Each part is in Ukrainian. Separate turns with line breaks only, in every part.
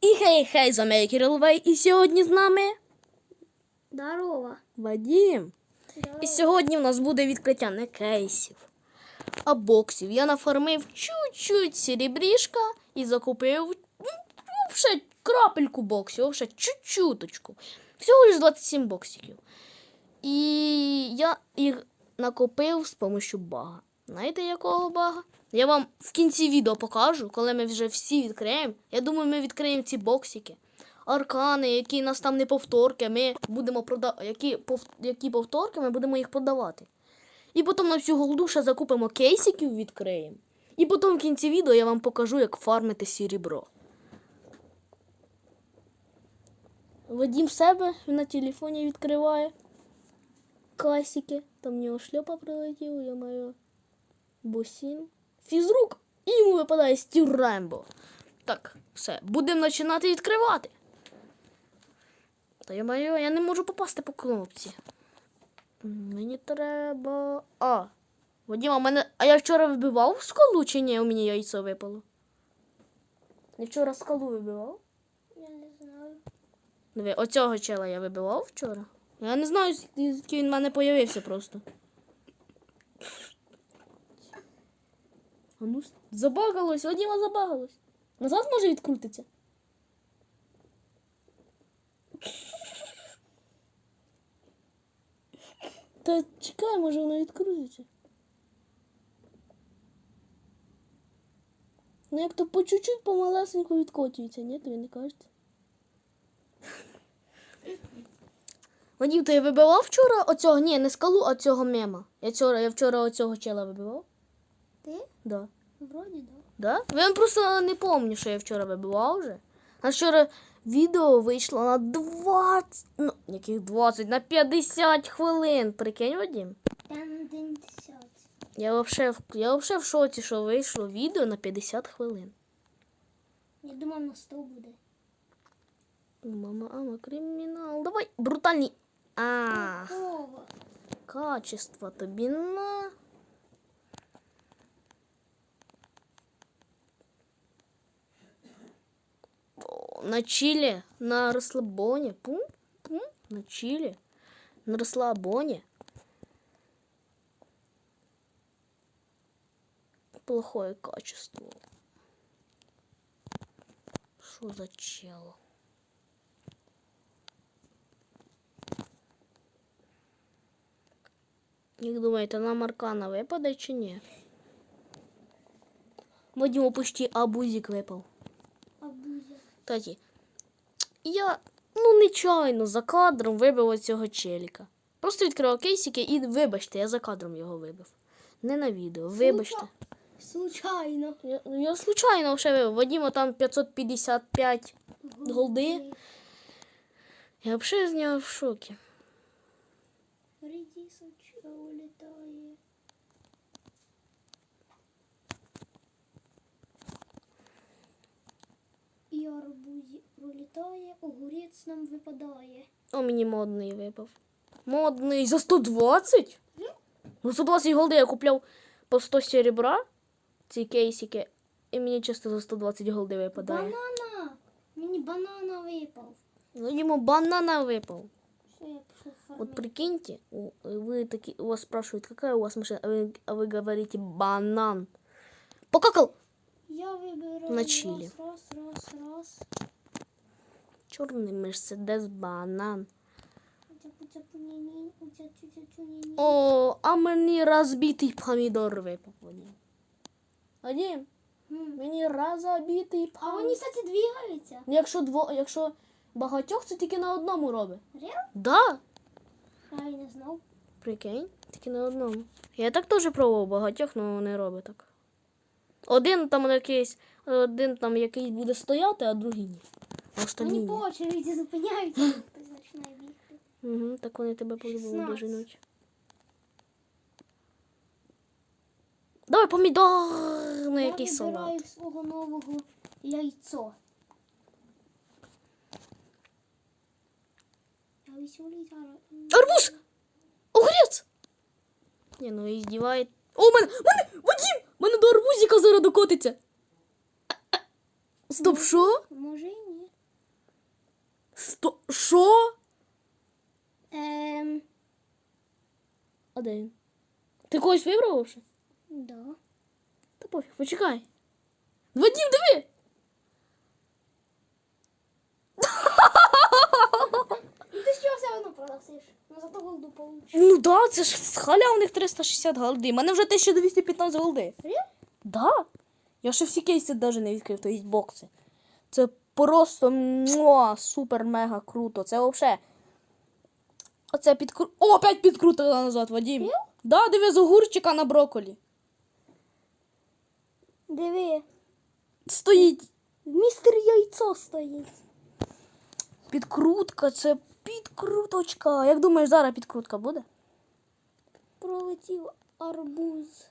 І хей-хей, з вами Кириловей, і сьогодні з нами
Здорово.
Вадім.
Здорово.
І сьогодні в нас буде відкриття не кейсів, а боксів. Я нафармив чуть-чуть серебрішка і закупив ну, ну, ще крапельку боксів, ще чуть-чуточку. Всього лиш 27 боксиків. І я їх накопив з допомогою бага. Знаєте, якого бага? Я вам в кінці відео покажу, коли ми вже всі відкриємо. Я думаю, ми відкриємо ці боксики. Аркани, які нас там не повторки, ми будемо продавати. Які, пов... які повторки, ми будемо їх продавати. І потім на всю голду ще закупимо кейсиків, відкриємо. І потім в кінці відео я вам покажу, як фармити серебро. Вадім себе на телефоні відкриває. Класики. Там в нього шльопа прилетів, я маю бусін. Фізрук. І йому випадає Стів Рембо. Так, все, будемо починати відкривати. Та я маю, я не можу попасти по кнопці. Мені треба. А. Вадима, мене. А я вчора вибивав скалу чи ні? У мене яйцо випало. Я вчора скалу вибивав.
Я не знаю.
Диви, оцього чела я вибивав вчора. Я не знаю, звідки звідки він в мене появився просто. А ну, забагалось, Вадима забагалось. Назад може відкрутиться. Та чекай, може воно відкрутиться. Ну як то по чуть-чуть помалесенько відкочується, ні, тобі не кажеться? Вадів, ти вибивав вчора оцього? Ні, не скалу, а цього мема. Я вчора, я вчора оцього чела вибивав.
Ти?
Да.
Вроді да.
Да? Я просто не пам'ятаю, що я вчора вибивав вже. А вчора відео вийшло на 20, ну, яких 20, на 50 хвилин. Прикинь, Вадим?
Там день десять.
Я вообще, в- я вообще в шоці, що вийшло відео на 50 хвилин.
Я думав на сто буде.
Мама, ама, кримінал. Давай, брутальний. А, качество тобі на. На чилі, на розслабоні. Пум, пум, на чилі, на розслабоні. Плохое качество. Що за чело? Як думаєте, нам аркана випаде чи ні? Вадиму почти абузик випав.
А буде.
Кстати, я ну нечайно за кадром вибив цього челіка. Просто відкривав кейсики і вибачте, я за кадром його вибив. Не на відео, вибачте.
Случайно.
Я, ну, я случайно вже вибив. Вадима там 555. Голди? Я взагалі з нього в шокі.
Редисочка улітає. І арбузик пролітає, огурець нам випадає.
О, мені модний випав. Модний за 120? Ну, 120 голди я купляв по 100 серебра. Ці кейсики. І мені чисто за 120 голди випадає.
Банана! Мені банана випав.
Ну, йому банана випав.
Що я пішов
Вот
фармити?
прикиньте, у- вы такие, у вас спрашивают, какая у вас машина, а вы, а вы говорите банан. Покакал!
Я вибираю
На чилі.
раз, раз, раз, раз.
Черный мерседес банан. О, а мені розбитий помідор випав.
М.
мені розбитий
А вони, кстати, двигаються.
Якщо дво, якщо багатьох, це тільки на одному робить.
Реально?
Да,
А я не знав.
прикинь, тільки на одному. Я так теж пробував багатьох, але не робить так. Один там якийсь, один там якийсь буде стояти, а другий ні. А остальні
Вони
ні.
по очереді зупиняються, хтось починає бігти.
Угу, так вони тебе по-любому
16.
доженуть. Давай помідор на
Я
якийсь салат.
вибираю свого нового яйцо. Я веселий зараз.
Арбуз! Огурець! Ні, ну і здіває. О, мене! Мене! Вадим! Мене до арбузика зараз докотиться. Стоп, що?
Може і ні.
Сто... Що?
Ем,
він? Ти когось вибрав вже?
да.
Та пофіг, почекай. Вадим, диви!
Ну ти що все одно просиш? Ну зато голду получиш.
Ну да, це ж з халявних 360 голди. У мене вже 1215 голди.
Реально?
Да. Я ще всі кейси навіть не відкрив, то є бокси. Це просто муа, супер мега круто. Це взагалі. Оце підкру... О, опять підкрутила назад, Вадим.
Реal?
Да, диви з огурчика на брокколі.
Диви,
Стоїть.
містер яйцо стоїть.
Підкрутка, це підкруточка. Як думаєш, зараз підкрутка буде?
Пролетів арбуз.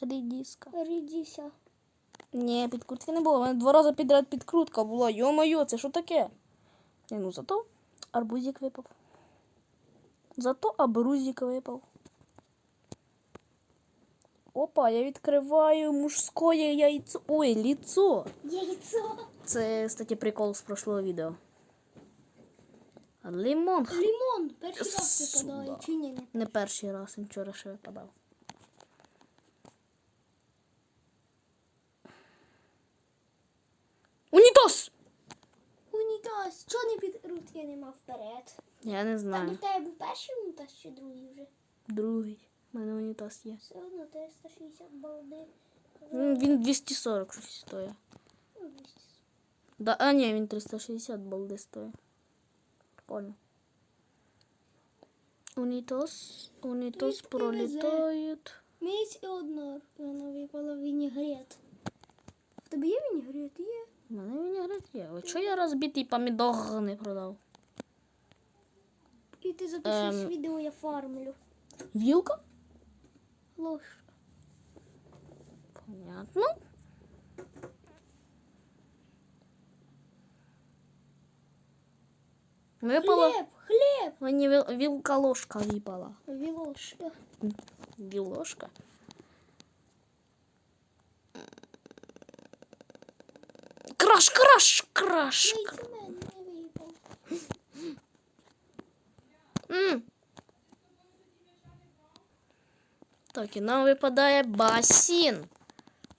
Рідіска.
Рідіся.
Ні, підкрутки не було. У мене два рази підряд підкрутка була. Йо-моє, це що таке? Ні, ну зато арбузик випав. Зато абрузик випав. Опа, я відкриваю мужське яйцо. Ой, ліцо.
Яйцо.
Це, кстати, прикол з прошлого відео. Лимон.
Лимон. Перший раз випадає. Чи ні?
Не перший раз, він вчора ще випадав.
Унітаз. Чого не підкрутки нема вперед?
Я не знаю.
в тебе був перший унітаз чи другий вже?
Другий. У мене унітаз є.
Все одно 360 балди.
Ну, Він 240 щось стоїть.
Ну, 200.
Да, а ні, він 360 балди стоїть. Прикольно. Унітоз
Звідки везе?
пролітають.
Місць і одна вона випала вінігрет. В тебе є вінігрет? Є.
У мене вінігрет є. От чого я розбитий помідор не продав?
І ти запишеш
Ем.
відео, я фармлю.
Вілка?
Ложка.
Понятно. Випала.
Хліб, хліб.
Мені віл- вілка ложка випала.
Вілошка.
Вілошка. Краш, краш, краш.
Яйцемен не випав.
М. Так, і нам випадає басін.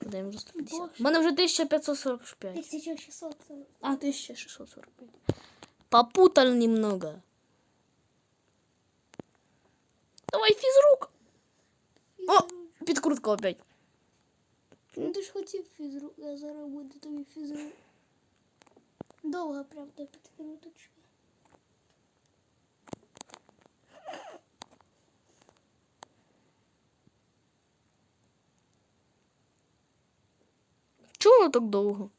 Куди їм вже 150?
Боже.
У мене вже 1545.
1600. це.
А, 1645. Попутал немного. Давай физрук. О,
Фізрук.
підкрутка опять.
Ну ти ж хотів фізрук, а зараз буде тобі фізрук. Довга, правда, підкруточка.
Чого воно так довго?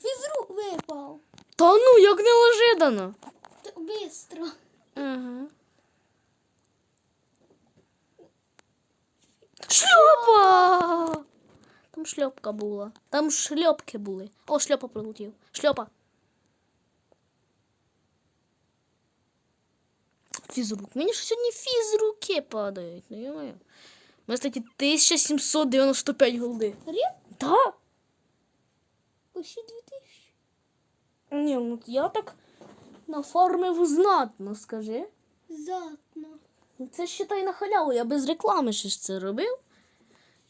Фізрук випав.
Та ну, як неожиданно.
Так бистро.
Ага. Шльопа! Там шльопка була. Там шльопки були. О, шльопа прилетів. Шльопа. Фізрук. Мені ж сьогодні фізруки падають. Ну, йо-моє. У мене, кстати, 1795 голди. Да?
Почти 2000.
Ні, ну я так нафармив знатно, скажи.
Затно.
Ну, Це считай на халяву, я без реклами ще ж це робив.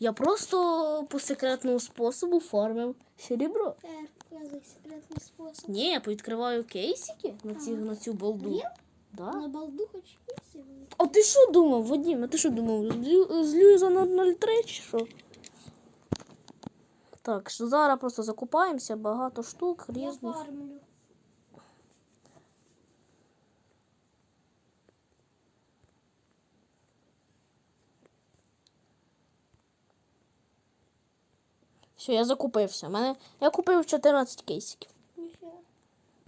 Я просто по секретному способу фармив серебро.
Показуй секретний спосіб.
Ні, я відкриваю кейсики на, ці, на цю балду.
Рів?
Да.
На балду хоч є.
А ти що думав, Вадим? А ти що думав? Злю, злюю за 0,03 чи що? Так, що зараз просто закупаємося, багато штук
Я
різних.
фармлю.
Все, я закупився. Мене... Я купив 14 кейсиків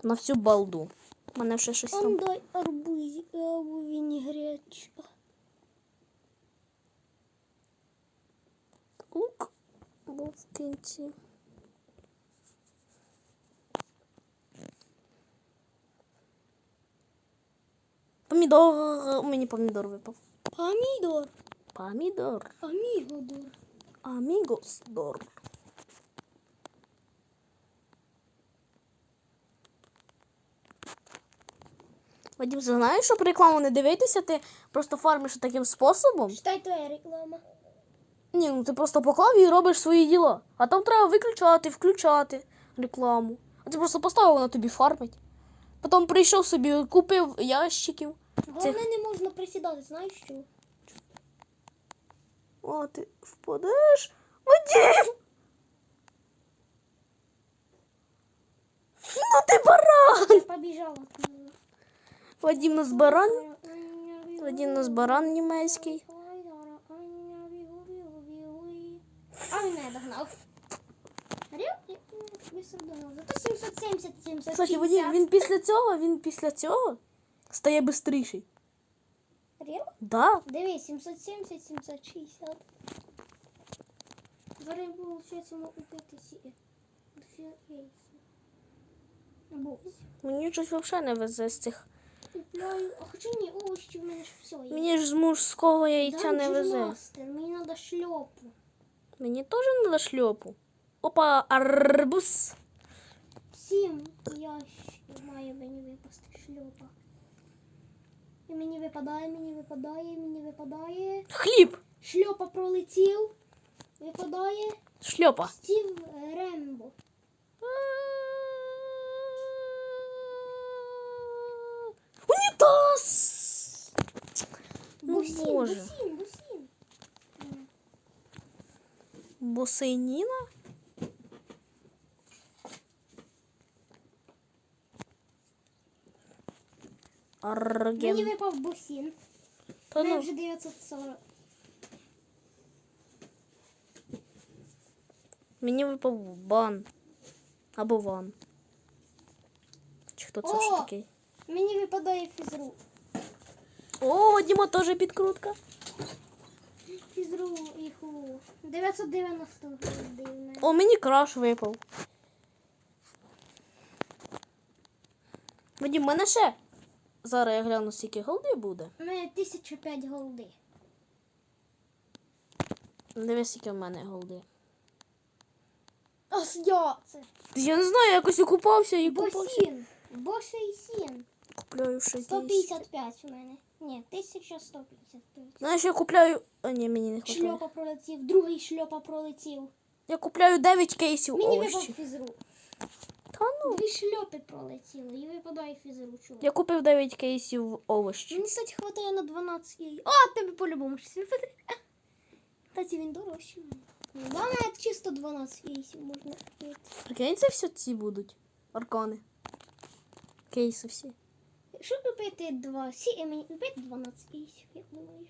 на всю балду. У мене ще щось там.
дай арбузик або вінігретчика.
Лук був в кінці. Помідор. Мені помідор випав.
Помідор.
Помідор.
Амігодор.
Амігос Вадим, знаєш, щоб рекламу не дивитися, ти просто фармиш таким способом.
Читай твоя реклама.
Ні, ну ти просто поклав і робиш свої діла. А там треба виключати, включати рекламу. А ти просто поставив, вона тобі фармить. Потім прийшов собі, купив ящиків.
Головне, не можна присідати, знаєш що?
О, ти впадеш. Вадим! Ну ти баран!
Побіжала.
Вадим нас баран. Вадим нас баран німецький.
А він мене догнав. Зато 770, 760.
Кстати, Вадим, він після цього, він після цього стає бистріший.
Рів?
Да.
Дивись, 770, 760. Зараз виходить ми купити сі.
Мені щось взагалі не везе з цих.
Купляю. А хоча ні, овочі в мене ж все є.
Мені ж з мужського яйця не везе.
Мені треба шльопу.
Мені теж не шльопу. Опа, арбуз.
Сім ящиків має мені випасти шльопа. І мені випадає, мені випадає, мені випадає.
Хліб.
Шльопа пролетів. Випадає
Шльопа.
Стів Рембо.
Унітаз. Ну,
Бусін,
Боже.
бусін, бусін. М.
Босейніна?
Мені
Арген.
випав бусін.
Та
У мене
ну,
вже 940.
мені випав бан. Або ван. Чи хто це ж
О!
такий?
Мені випадає фізру.
О, Діма теж підкрутка.
Фізру і ху. 990 гривень.
О, мені краш випав. Вадим, в мене ще. Зараз я гляну, скільки голди буде.
У мене 1005 голди.
Дивись, скільки в мене голди.
Ось я це.
Я не знаю, якось окупався і купався.
Босін. Босейсін.
Купляю ще
155 у мене. Ні, 1155.
Знаєш, я купляю. А ні, мені не хватає.
Шльопа пролетів, другий шльопа пролетів.
Я купляю 9 кейсів
Мені випав
овощів.
фізру.
Та ну.
Дві шльопи пролетіли і випадає фізру, чувак.
Я купив 9 кейсів овощів.
Мені, кстати, хватає на 12 яєць. А, тебе по-любому щось випаде. Кстати, він дорожчий. Да, навіть чисто 12 яєців можна купити.
Прикинь, це все ці будуть. Аркани. Кейси всі.
Якщо купити 2, сі, мені купити 12 кейсів, як думаєш?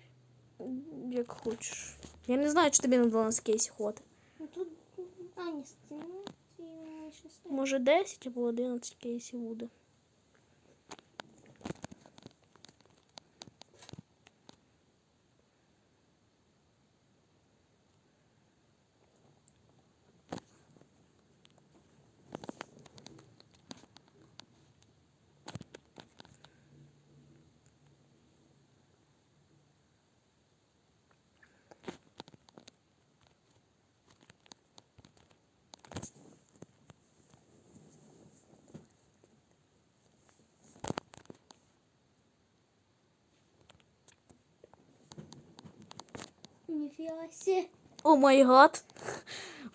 Як хочеш. Я не знаю, чи тобі на 12 кейсів хватить.
Ну тут, а, ні, стіна, стоять.
Може 10 або 11 кейсів буде. О май гад.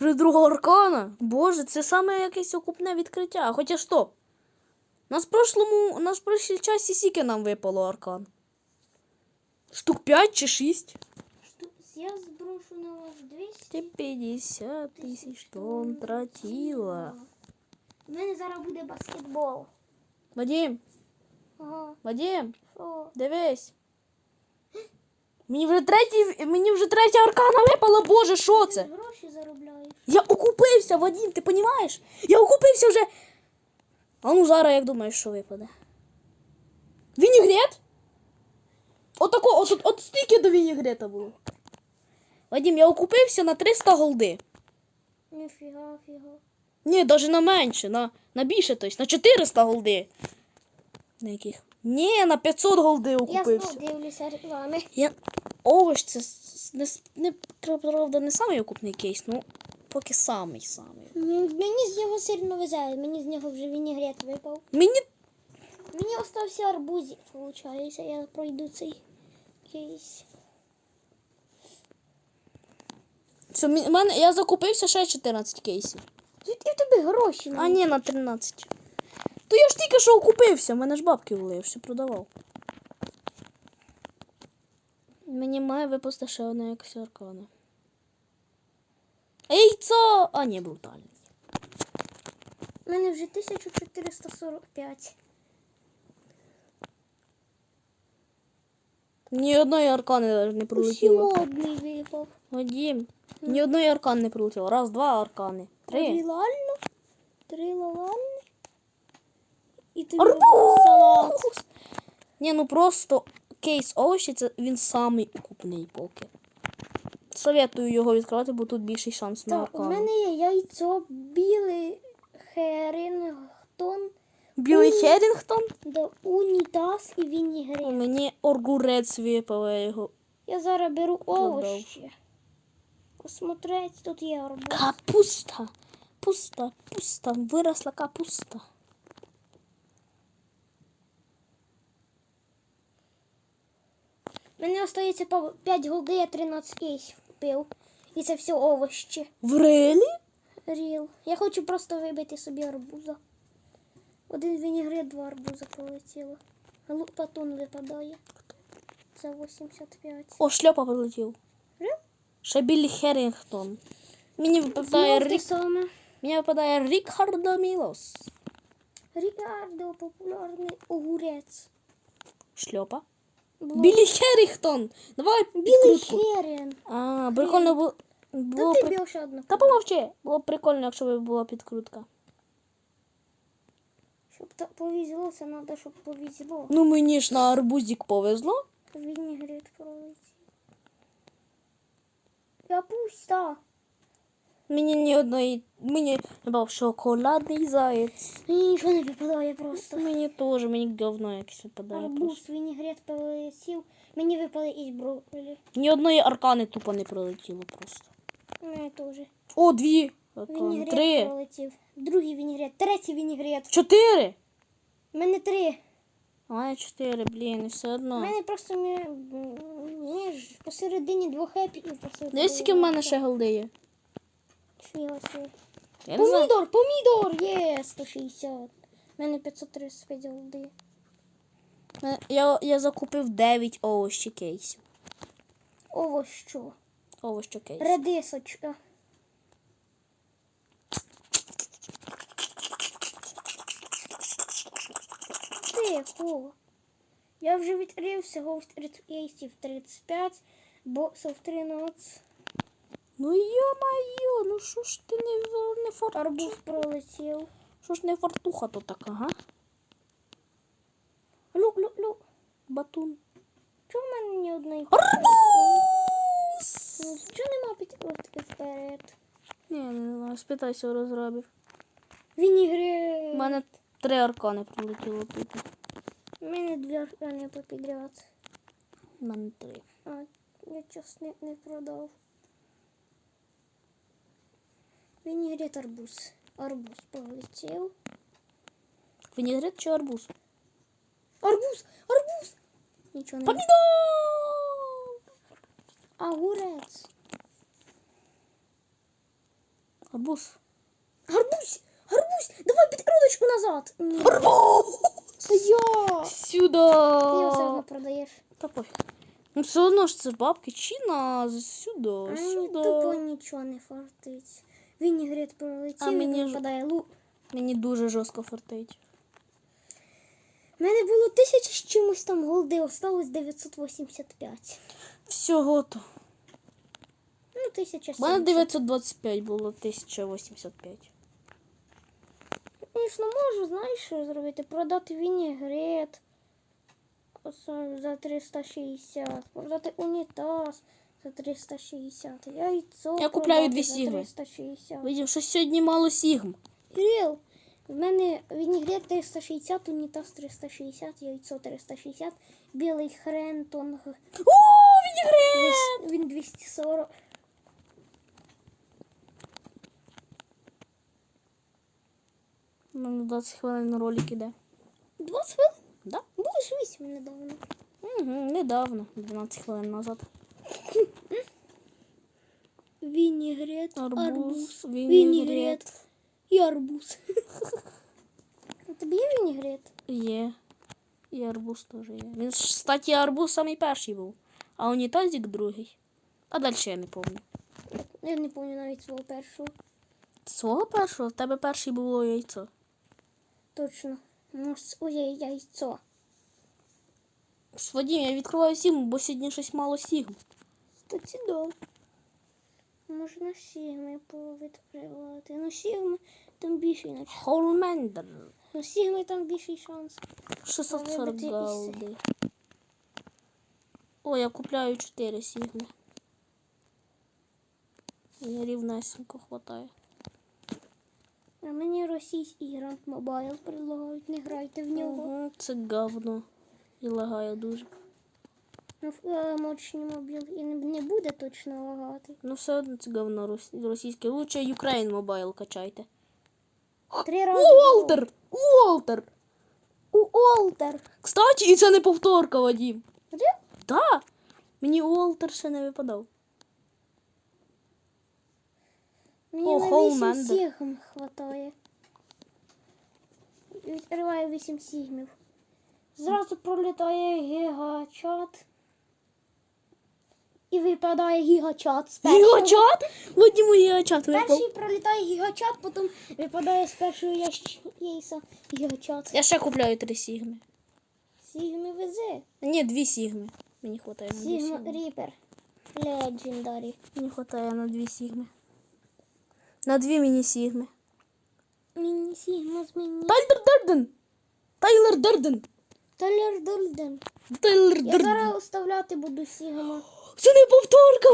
Вже друга аркана. Боже, це саме якесь окупне відкриття. Хоча стоп. Нас в прошлому, нас в прошлій часі сіки нам випало аркан. Штук 5 чи 6.
Що, я зброшу на вас 200
Ти 50 тисяч тонн тратила.
У мене зараз буде баскетбол.
Вадим,
Ага,
Вадим,
що?
дивись. Мені вже третій, мені вже третя аркана випала, боже, що це?
гроші заробляєш.
Я окупився, Вадим, ти розумієш? Я окупився вже. А ну зараз як думаєш, що випаде? Вінігрет? Отако, от, от, от стільки до вінігрета було. Вадим, я окупився на 300 голди.
Ніфіга, фіга.
Ні, навіть на менше, на, на більше, тобто, на 400 голди. На яких? Ні, на 500 голди
Я
окупився.
знов дивлюся реклами.
Я... Овощ це не, не, правда, не самий окупний кейс, ну поки самий самий.
Мені з нього сильно везе, мені з нього вже вінігрет випав.
Мені
Мені остався арбузик, виходить. Я пройду цей кейс.
Що, мене, я закупився ще 14 кейсів.
Звідки в тебе гроші?
А ні, на 13. То я ж тільки що окупився, в мене ж бабки були, я все продавав. Мені має випасти ще одне якось аркана. Яйцо! А, ні, брутальний.
У мене вже 1445.
Ні одної аркани не пролетіло.
модний випав.
Вадім, ні одної аркани не пролетіло. Раз, два аркани.
Три
Три.
лально, три лаванни. І
Арбуз!
салат.
Ні, ну просто кейс овочі, це він самий окупний поки. Советую його відкривати, бо тут більший шанс на
Так, у мене є яйцо, білий херингтон,
Білий Херінгтон.
до унітаз і
У
вінігрет.
мені оргурець випав, я його.
Я зараз беру овощі. Посмотреть, тут є арбуз.
Капуста. Пуста, пуста, виросла капуста.
Мені остається по 5 голди, я 13 кейсів купив. І це все овощі.
В релі?
Ріл. Я хочу просто вибити собі арбуза. Один вінігрет, два арбуза пролетіло. Лу- Батон випадає. За 85.
О, шльопа прилетів.
Рил?
Ще Білі Херінгтон. Мені випадає Рік. Мені випадає Рікардо Мілос.
Рікардо, популярний огурець.
Шльопа. Білі Херінгтон. Давай підкрутку.
херен.
А, прикольно було.
Та ти
при-
більше одну.
Та помовчи. Було б прикольно, якщо б була підкрутка.
Щоб так повезло, це треба, щоб повезло.
Ну мені ж на арбузик повезло.
Вінігрет пролетів. Я пуста.
Мені ні одної. Мені був шоколадний заєць.
Мені нічого не випадає просто.
Мені теж, мені говно якесь випадає. просто.
Арбуз, вінігрет пролетів. Мені випали із брокколі.
Ні одної аркани тупо не прилетіло просто.
Мене теж.
О, дві. аркани.
Вінігрет
Три.
пролетів. Другий вінігрет. Третій вінігрет.
Чотири.
У мене три.
А у мене чотири, блін, і все
У
одно.
мене просто мі- між посередині двох хепів і посередині.
Дивись, скільки в мене ще голди є.
Фіга собі.
Я не знаю.
Помідор, помідор, є 160. У мене 535 голди.
Е, Я, я закупив 9 овощі кейсів.
Ово що?
Овощі кейсів.
Редисочка. Тихо. Я вже відкрив всього в 30 кейсів 35, боксів 13.
Ну йо-майо, ну що ж ти не, не фор...
Арбуз пролетів.
Що ж не фартуха то така, га?
Лю, лю, лю.
Батун.
Чого в мене ні одної
Арбуз!
Ну, Чого нема підкрутки вперед?
Ні, не знаю, спитайся у розробів.
Вінігрет.
У мене три аркани прилетіло тут.
У мене дві аркани попідряд.
У мене три.
А, я часник не продав. Вінігрет арбуз. Арбуз полетів.
Вінігрет чи арбуз?
Арбуз! Арбуз! Нічого не
Помідор!
Огурець.
Арбуз.
Арбуз! Арбуз! Давай підкруточку назад!
Арбуз!
Я!
Сюда!
Ти його все одно продаєш.
Та пофіг. Ну все одно ж це ж бабки чи на сюди,
А мені
сюди.
тупо нічого не фартить. Вінігрет пролетів
А
і
мені ж-
випадає лук.
Мені дуже жорстко фартить.
У мене було тисяча з чимось там голди, осталось 985.
Всього то.
Ну, тисяча
У мене 925 було 1085.
Звісно, можу, знаєш, що зробити? Продати вінігрет оце за 360, продати унітаз за 360, яйцо
Я купляю дві сігми.
360.
Видів, що сьогодні мало сігм.
Кирил, в мене вінігрет 360, унітаз 360, яйцо 360, білий хрентонг,
О, вінігрет!
він 240.
У мене 20 хвилин ролик іде.
20 хвилин? ж 8 недавно.
Угу, недавно, 12 хвилин назад.
Вінігрет,
Арбуз,
арбуз,
вінігрет.
вінігрет і арбуз. Тебе є вінігрет?
Є. І арбуз теж є. Він кстати, арбуз самий перший був, а унітазик другий. А далі я не пам'ятаю.
Я не пам'ятаю навіть свого першого.
Свого першого? В тебе перший було яйцо.
Точно. Ну, с- Ой, яй- яйцо.
Вадим, я відкриваю сігму, бо сьогодні щось мало сігм.
Да. Можна сігми повідкривати. Ну, сігми там більший наче.
Холмендер.
Ну, сігми там більший шанс.
640
Вибити і
голди. О, я купляю 4 сігми. Мені рівнесенько хватає.
А мені російський грант мобайл предлагають, не грайте в нього.
Угу, це говно. І лагає дуже.
Ну, е, мобіл і не, буде точно лагати.
Ну все одно це говно рос- російське. Лучше Ukraine Mobile качайте.
Три рази.
Уолтер! Уолтер!
У Олтер.
Кстати, і це не повторка, Вадим.
Де?
Да. Мені Уолтер ще не випадав.
Мені
О,
на
Homelander.
8 сігм хватає. Відкриваю 8 сігмів. Зразу пролітає гігачат. І випадає гігачат з першого.
Гігачат? Вадиму гігачат випав.
Перший пролітає гігачат, потім випадає з першого ящ... яйця гігачат.
Я ще купляю три сігми.
Сігми везе.
Ні, дві сігми. Мені хватає на дві
Сігма. Ріпер. Легендарі.
Мені хватає на дві сігми. На дві міні сігми.
Міні Сігма з міні.
Тайлер Дерден! Тайлер Дерден!
Талер Дольден.
Тайлер
Я
Дерден!
зараз оставляти буду Сігма.
Це не повторка!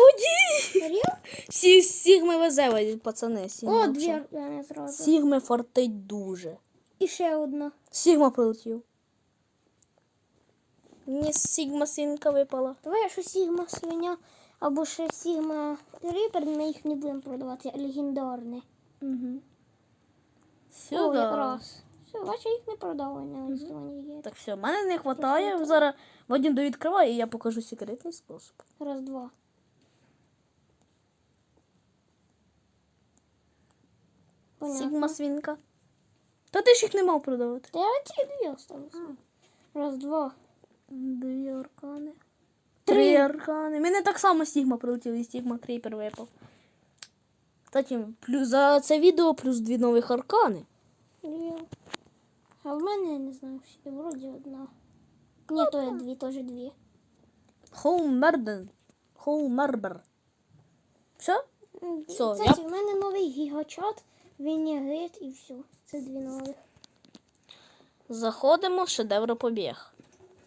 Серйозно?
Всі сігми везе, пацани. Сігма
О,
вже.
дві аркани зразу.
Сігми фартить дуже.
І ще одна.
Сігма прилетів. Мені Сігма синка випала.
Давай що Сігма свиня або ще Сігма Ріпер, ми їх не будемо продавати, а легендарні.
Угу.
О, якраз. Все, бачу, їх не продали на Естонії є.
Так все, в мене не вистачає. Зараз Вадим довідкриває і я покажу секретний спосіб.
Раз, два. Понятно.
Сігма свинка. Та ти ж їх не мав продавати.
Та я ці дві осталось. Раз, два.
Дві аркани.
Три.
Три аркани. Мене так само Сігма прилетів і Сігма Кріпер випав. Кстати, плюс за це відео плюс дві нових аркани.
А в мене, я не знаю, всі, вроді одна. Ні, то є дві, теж дві.
Хоумерден. Хоумербер. Все? Все,
Кстати, в мене новий гігачат, вінігрет і все. Це дві нових.
Заходимо в шедевро побіг.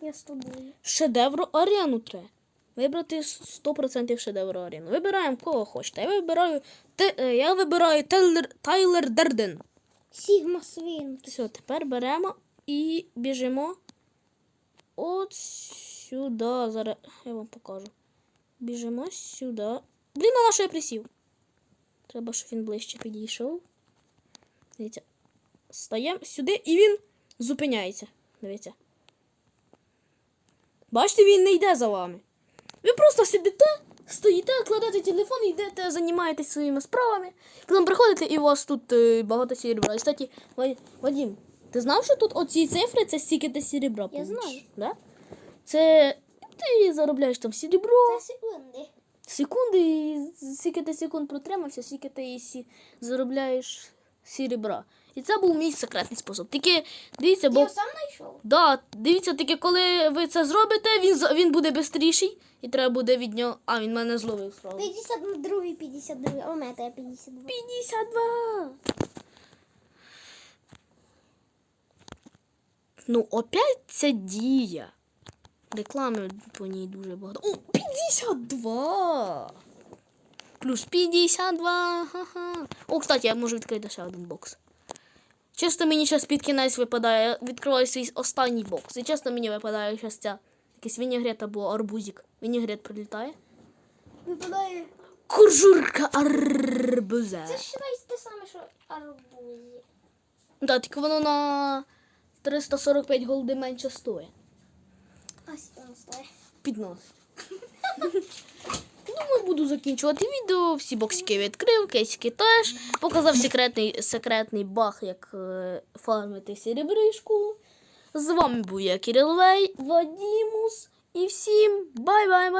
Я з тобою.
Шедевру арену треба. Вибрати 100% шедевру арену. Вибираємо кого хочете. Я вибираю, те, е, я вибираю Тайлер, Тайлер Дерден.
Сігма свин.
Все, тепер беремо і біжимо от сюди. Зараз я вам покажу. Біжимо сюди. Блін, на що я присів. Треба, щоб він ближче підійшов. Дивіться. Стаємо сюди і він зупиняється. Дивіться. Бачите, він не йде за вами. Ви просто сидите, стоїте, кладете телефон, йдете, займаєтесь своїми справами. Потім приходите і у вас тут е, багато серебра. І, кстати, Ва- Вадим, ти знав, що тут оці цифри це стільки ти серебра
Я
получиш?
знаю.
Да? Це ти заробляєш там серебро,
Це секунди.
секунди, і скільки ти секунд протримався, скільки ти і сі... заробляєш серебра. І це був мій секретний спосіб. Тільки дивіться, бо.
його сам знайшов?
Да, дивіться, тільки коли ви це зробите, він, він буде швидший, і треба буде від нього. А, він мене зловив сразу.
52, 52, а у мене 52.
52. Ну, опять ця дія. Реклами по ній дуже багато. О, 52! Плюс 52. Ха-ха. О, кстати, я можу відкрити ще один бокс. Чесно, мені зараз під кінець випадає. Я відкриваю свій останній бокс. І чесно, мені випадає зараз ця якийсь вінігрет або арбузик. Вінігрет прилітає.
Випадає.
Куржурка арбуза.
Це ж вважай те саме, що арбузі.
Да, тільки воно на 345 голди менше стоїть.
Ось там стоїть.
Підносить. Думаю, буду закінчувати відео. Всі боксики відкрив, кейсики теж. Показав секретний, секретний баг, як е, фармити серебришку. З вами був я Кирил Вей, Вадімус. І всім бай-бай,